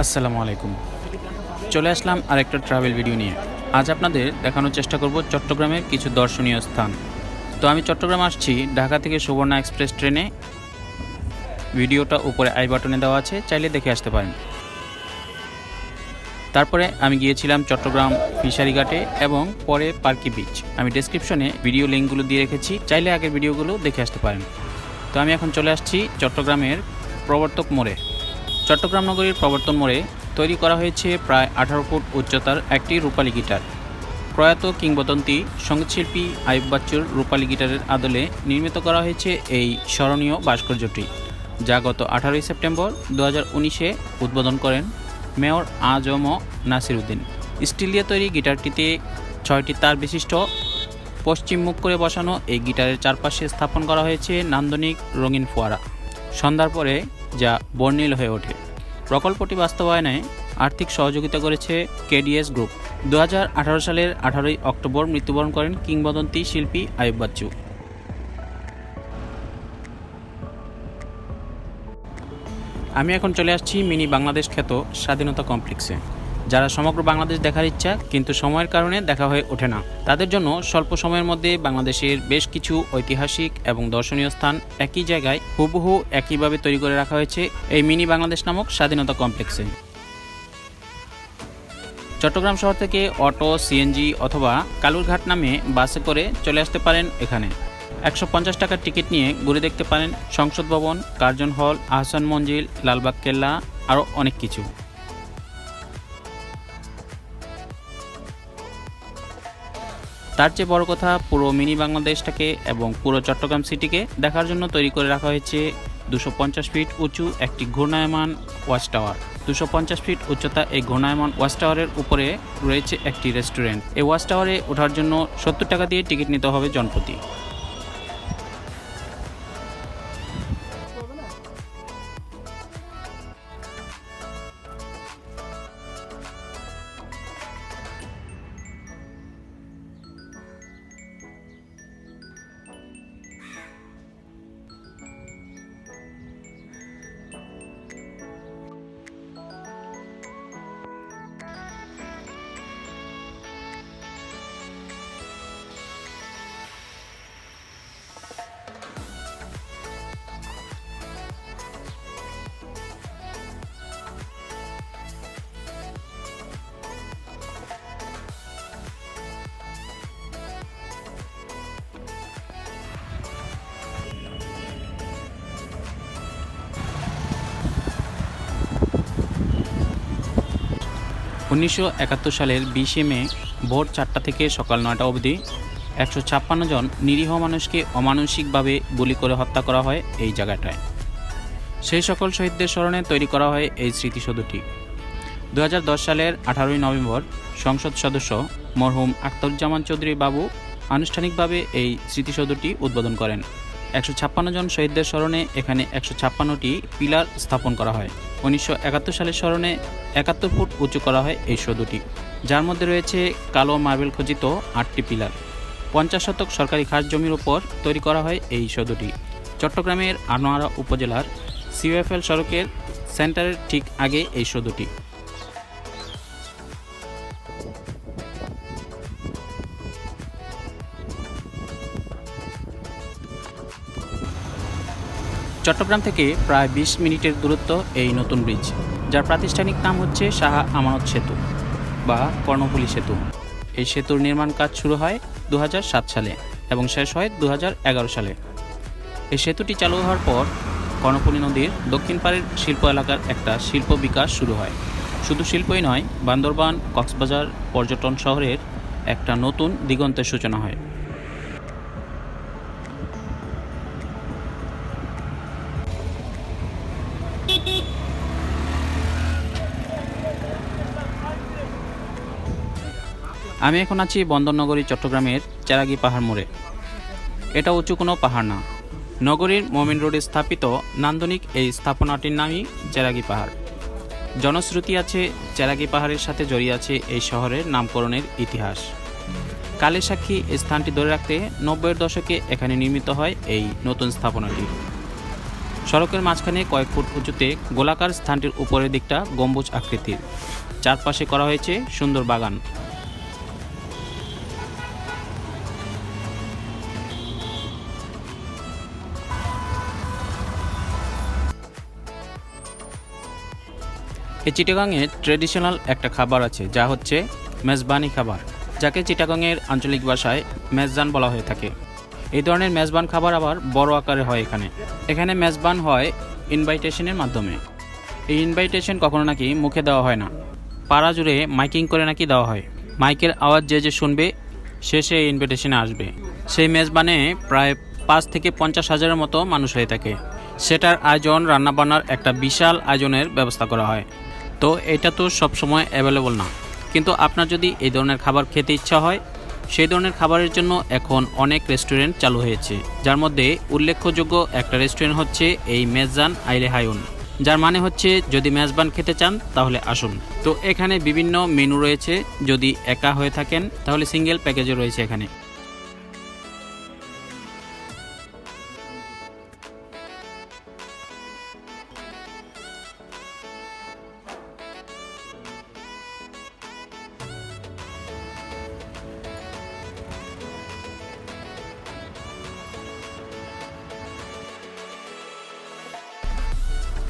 আসসালামু আলাইকুম। চলে আসলাম আরেকটা ট্রাভেল ভিডিও নিয়ে। আজ আপনাদের দেখানোর চেষ্টা করব চট্টগ্রামের কিছু দর্শনীয় স্থান। তো আমি চট্টগ্রাম আসছি ঢাকা থেকে সুবর্ণা এক্সপ্রেস ট্রেনে। ভিডিওটা উপরে আই বাটনে দেওয়া আছে, চাইলে দেখে আসতে পারেন। তারপরে আমি গিয়েছিলাম চট্টগ্রাম ফিশারি ঘাটে এবং পরে পার্কি বিচ আমি ডেসক্রিপশনে ভিডিও লিঙ্কগুলো দিয়ে রেখেছি, চাইলে আগের ভিডিওগুলো দেখে আসতে পারেন। তো আমি এখন চলে আসছি চট্টগ্রামের প্রবর্তক মোড়ে। চট্টগ্রাম নগরীর প্রবর্তন মোড়ে তৈরি করা হয়েছে প্রায় আঠারো ফুট উচ্চতার একটি রূপালী গিটার। প্রয়াত কিংবদন্তি সঙ্গীতশিল্পী আয়ুব বাচ্চুর রূপালী গিটারের আদলে নির্মিত করা হয়েছে এই স্মরণীয় ভাস্কর্যটি, যা গত আঠারোই সেপ্টেম্বর দু উনিশে উদ্বোধন করেন মেয়র আজম নাসির উদ্দিন স্টিল দিয়ে তৈরি গিটারটিতে ছয়টি তার বিশিষ্ট পশ্চিম মুখ করে বসানো এই গিটারের চারপাশে স্থাপন করা হয়েছে নান্দনিক রঙিন ফোয়ারা। সন্ধ্যার পরে যা বর্ণিল হয়ে ওঠে। প্রকল্পটি বাস্তবায়নে আর্থিক সহযোগিতা করেছে কেডিএস গ্রুপ। দু হাজার আঠারো সালের আঠারোই অক্টোবর মৃত্যুবরণ করেন কিংবদন্তি শিল্পী আয়ুব বাচ্চু। আমি এখন চলে আসছি মিনি বাংলাদেশ খ্যাত স্বাধীনতা কমপ্লেক্সে। যারা সমগ্র বাংলাদেশ দেখার ইচ্ছা, কিন্তু সময়ের কারণে দেখা হয়ে ওঠে না। তাদের জন্য স্বল্প সময়ের মধ্যে বাংলাদেশের বেশ কিছু ঐতিহাসিক এবং দর্শনীয় স্থান একই জায়গায় হুবহু একইভাবে তৈরি করে রাখা হয়েছে এই মিনি বাংলাদেশ নামক স্বাধীনতা কমপ্লেক্সে। চট্টগ্রাম শহর থেকে অটো সিএনজি অথবা কালুরঘাট নামে বাসে করে চলে আসতে পারেন এখানে। একশো পঞ্চাশ টাকার টিকিট নিয়ে ঘুরে দেখতে পারেন সংসদ ভবন, কার্জন হল, আহসান মঞ্জিল, লালবাগ কেল্লা, আরও অনেক কিছু। তার চেয়ে বড় কথা পুরো মিনি বাংলাদেশটাকে এবং পুরো চট্টগ্রাম সিটিকে দেখার জন্য তৈরি করে রাখা হয়েছে দুশো ফিট উঁচু একটি ঘূর্ণায়মান ওয়াচ টাওয়ার। দুশো পঞ্চাশ ফিট উচ্চতা এই ঘূর্ণায়মান ওয়াচ টাওয়ারের উপরে রয়েছে একটি রেস্টুরেন্ট। এই ওয়াচ টাওয়ারে ওঠার জন্য সত্তর টাকা দিয়ে টিকিট নিতে হবে জনপ্রতি। উনিশশো একাত্তর সালের বিশে মে ভোর চারটা থেকে সকাল নয়টা অবধি একশো ছাপ্পান্ন জন নিরীহ মানুষকে অমানসিকভাবে গুলি করে হত্যা করা হয় এই জায়গাটায়। সেই সকল শহীদদের স্মরণে তৈরি করা হয় এই স্মৃতিসৌধটি। দু হাজার দশ সালের আঠারোই নভেম্বর সংসদ সদস্য মরহুম আখতারুজ্জামান চৌধুরী বাবু আনুষ্ঠানিকভাবে এই স্মৃতিসৌধটি উদ্বোধন করেন। একশো ছাপ্পান্ন জন শহীদদের স্মরণে এখানে একশো ছাপ্পান্নটি পিলার স্থাপন করা হয়। উনিশশো একাত্তর সালের স্মরণে একাত্তর ফুট উঁচু করা হয় এই সৌধটি, যার মধ্যে রয়েছে কালো মার্বেল খচিত আটটি পিলার। পঞ্চাশ শতক সরকারি খাস জমির উপর তৈরি করা হয় এই সৌধটি। চট্টগ্রামের আনোয়ারা উপজেলার সিওএফএল সড়কের সেন্টারের ঠিক আগে এই সৌধটি। চট্টগ্রাম থেকে প্রায় বিশ মিনিটের দূরত্ব এই নতুন ব্রিজ, যার প্রাতিষ্ঠানিক নাম হচ্ছে শাহ আমানত সেতু বা কর্ণফুলী সেতু। এই সেতুর নির্মাণ কাজ শুরু হয় দু হাজার সাত সালে এবং শেষ হয় দু হাজার এগারো সালে। এই সেতুটি চালু হওয়ার পর কর্ণফুলী নদীর দক্ষিণ পাড়ের শিল্প এলাকার একটা শিল্প বিকাশ শুরু হয়। শুধু শিল্পই নয়, বান্দরবান, কক্সবাজার পর্যটন শহরের একটা নতুন দিগন্তের সূচনা হয়। আমি এখন আছি বন্দরনগরী, চট্টগ্রামের চেরাগি পাহাড় মোড়ে। এটা উঁচু কোনো পাহাড় না। নগরীর মোমিন রোডে স্থাপিত নান্দনিক এই স্থাপনাটির নামই চেরাগি পাহাড়। জনশ্রুতি আছে, চেরাগি পাহাড়ের সাথে জড়িয়ে আছে এই শহরের নামকরণের ইতিহাস। কালের সাক্ষী স্থানটি ধরে রাখতে নব্বইয়ের দশকে এখানে নির্মিত হয় এই নতুন স্থাপনাটি। সড়কের মাঝখানে কয়েক ফুট উঁচুতে গোলাকার স্থানটির উপরের দিকটা গম্বুজ আকৃতির। চারপাশে করা হয়েছে সুন্দর বাগান। এই চিটাগাংয়ে ট্রেডিশনাল একটা খাবার আছে, যা হচ্ছে মেজবানি খাবার, যাকে চিটাগাংয়ের আঞ্চলিক ভাষায় মেজবান বলা হয়ে থাকে। এই ধরনের মেজবান খাবার আবার বড় আকারে হয় এখানে। এখানে মেজবান হয় ইনভাইটেশনের মাধ্যমে। এই ইনভাইটেশন কখনো নাকি মুখে দেওয়া হয় না। পাড়া জুড়ে মাইকিং করে নাকি দেওয়া হয়। মাইকের আওয়াজ যে যে শুনবে, সে সেই ইনভিটেশনে আসবে। সেই মেজবানে প্রায় পাঁচ থেকে পঞ্চাশ হাজারের মতো মানুষ হয়ে থাকে। সেটার আয়োজন রান্নাবান্নার একটা বিশাল আয়োজনের ব্যবস্থা করা হয়। তো এটা তো সবসময় অ্যাভেলেবল না। কিন্তু আপনার যদি এই ধরনের খাবার খেতে ইচ্ছা হয়, সেই ধরনের খাবারের জন্য এখন অনেক রেস্টুরেন্ট চালু হয়েছে। যার মধ্যে উল্লেখযোগ্য একটা রেস্টুরেন্ট হচ্ছে এই মেজান আইলে হায়ুন। যার মানে হচ্ছে যদি মেজবান খেতে চান, তাহলে আসুন। তো এখানে বিভিন্ন মেনু রয়েছে। যদি একা হয়ে থাকেন, তাহলে সিঙ্গেল প্যাকেজও রয়েছে এখানে।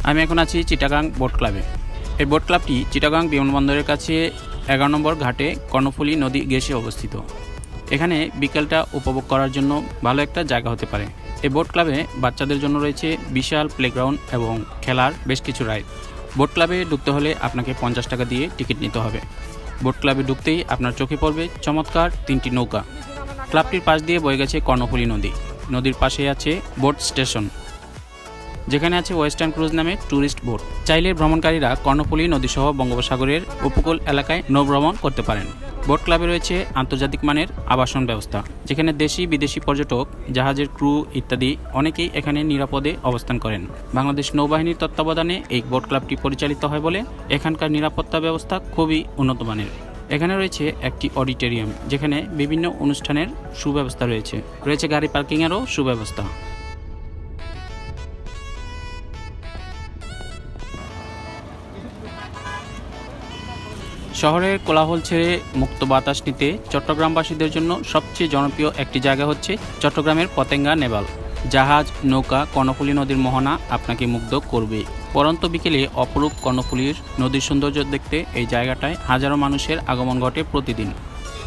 আমি এখন আছি চিটাগাং বোট ক্লাবে। এই বোট ক্লাবটি চিটাগাং বিমানবন্দরের কাছে এগারো নম্বর ঘাটে কর্ণফুলী নদী ঘেঁষে অবস্থিত। এখানে বিকেলটা উপভোগ করার জন্য ভালো একটা জায়গা হতে পারে। এই বোট ক্লাবে বাচ্চাদের জন্য রয়েছে বিশাল প্লেগ্রাউন্ড এবং খেলার বেশ কিছু রাইড বোট ক্লাবে ঢুকতে হলে আপনাকে পঞ্চাশ টাকা দিয়ে টিকিট নিতে হবে। বোট ক্লাবে ঢুকতেই আপনার চোখে পড়বে চমৎকার তিনটি নৌকা। ক্লাবটির পাশ দিয়ে বয়ে গেছে কর্ণফুলী নদী। নদীর পাশে আছে বোট স্টেশন। যেখানে আছে ওয়েস্টার্ন ক্রুজ নামে ট্যুরিস্ট বোট। চাইলে ভ্রমণকারীরা কর্ণফুলী নদীসহ বঙ্গোপসাগরের উপকূল এলাকায় নৌভ্রমণ করতে পারেন। বোট ক্লাবে রয়েছে আন্তর্জাতিক মানের আবাসন ব্যবস্থা, যেখানে দেশি, বিদেশি পর্যটক, জাহাজের ক্রু ইত্যাদি অনেকেই এখানে নিরাপদে অবস্থান করেন। বাংলাদেশ নৌবাহিনীর তত্ত্বাবধানে এই বোট ক্লাবটি পরিচালিত হয় বলে এখানকার নিরাপত্তা ব্যবস্থা খুবই উন্নত মানের। এখানে রয়েছে একটি অডিটোরিয়াম, যেখানে বিভিন্ন অনুষ্ঠানের সুব্যবস্থা রয়েছে। রয়েছে গাড়ি পার্কিংয়েরও সুব্যবস্থা। শহরের কোলাহল ছেড়ে মুক্ত বাতাস নিতে চট্টগ্রামবাসীদের জন্য সবচেয়ে জনপ্রিয় একটি জায়গা হচ্ছে চট্টগ্রামের পতেঙ্গা নেভাল জাহাজ, নৌকা, কর্ণফুলী নদীর মোহনা আপনাকে মুগ্ধ করবে। পরন্ত বিকেলে অপরূপ কর্ণফুলীর নদীর সৌন্দর্য দেখতে এই জায়গাটায় হাজারো মানুষের আগমন ঘটে প্রতিদিন।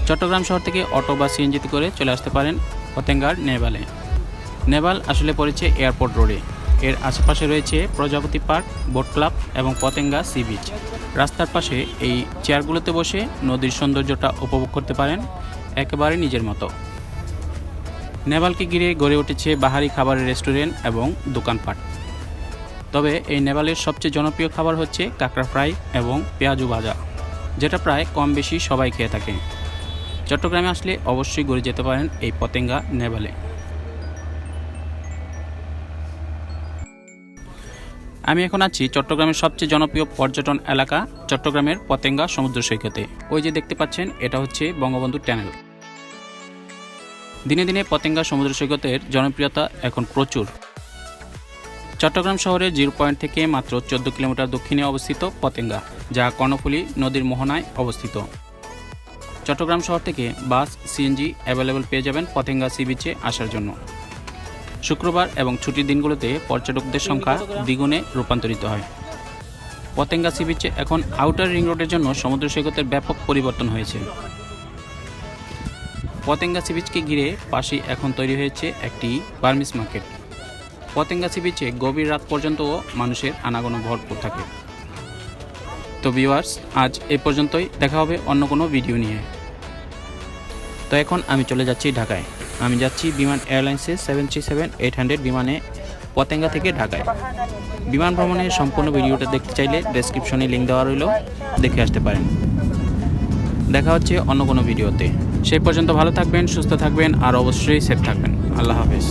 চট্টগ্রাম শহর থেকে অটো বা সিএনজিতে করে চলে আসতে পারেন পতেঙ্গার নেভালে নেভাল আসলে পড়েছে এয়ারপোর্ট রোডে। এর আশেপাশে রয়েছে প্রজাপতি পার্ক, বোট ক্লাব এবং পতেঙ্গা সি বিচ। রাস্তার পাশে এই চেয়ারগুলোতে বসে নদীর সৌন্দর্যটা উপভোগ করতে পারেন একেবারে নিজের মতো। নেভালকে ঘিরে গড়ে উঠেছে বাহারি খাবারের রেস্টুরেন্ট এবং দোকানপাট। তবে এই নেভালের সবচেয়ে জনপ্রিয় খাবার হচ্ছে কাঁকড়া ফ্রাই এবং পেঁয়াজু ভাজা, যেটা প্রায় কম বেশি সবাই খেয়ে থাকে চট্টগ্রামে আসলে অবশ্যই ঘুরে যেতে পারেন এই পতেঙ্গা নেভালে। আমি এখন আছি চট্টগ্রামের সবচেয়ে জনপ্রিয় পর্যটন এলাকা, চট্টগ্রামের পতেঙ্গা সমুদ্র সৈকতে। ওই যে দেখতে পাচ্ছেন, এটা হচ্ছে বঙ্গবন্ধু ট্যানেল। দিনে দিনে পতেঙ্গা সমুদ্র সৈকতের জনপ্রিয়তা এখন প্রচুর। চট্টগ্রাম শহরের জিরো পয়েন্ট থেকে মাত্র চোদ্দ কিলোমিটার দক্ষিণে অবস্থিত পতেঙ্গা, যা কর্ণফুলী নদীর মোহনায় অবস্থিত। চট্টগ্রাম শহর থেকে বাস, সিএনজি অ্যাভেলেবল পেয়ে যাবেন পতেঙ্গা সি বিচে আসার জন্য। শুক্রবার এবং ছুটির দিনগুলোতে পর্যটকদের সংখ্যা দ্বিগুণে রূপান্তরিত হয়। পতেঙ্গা সি বিচে এখন আউটার রিং রোডের জন্য সমুদ্র সৈকতের ব্যাপক পরিবর্তন হয়েছে। পতেঙ্গা সি বিচকে ঘিরে পাশে এখন তৈরি হয়েছে একটি বার্মিস মার্কেট। পতেঙ্গা সি বিচে গভীর রাত পর্যন্তও মানুষের আনাগোনা ভরপুর থাকে। তো ভিউয়ার্স আজ এ পর্যন্তই। দেখা হবে অন্য কোনো ভিডিও নিয়ে। তো এখন আমি চলে যাচ্ছি ঢাকায়। আমি যাচ্ছি Biman এয়ারলাইন্সে seven three seven eight hundred বিমানে পতেঙ্গা থেকে ঢাকায়। বিমান ভ্রমণের সম্পূর্ণ ভিডিওটা দেখতে চাইলে ডেসক্রিপশনে লিঙ্ক দেওয়া রইল, দেখে আসতে পারেন। দেখা হচ্ছে অন্য কোনো ভিডিওতে। সেই পর্যন্ত ভালো থাকবেন, সুস্থ থাকবেন, আর অবশ্যই সেফ থাকবেন। আল্লাহ হাফেজ।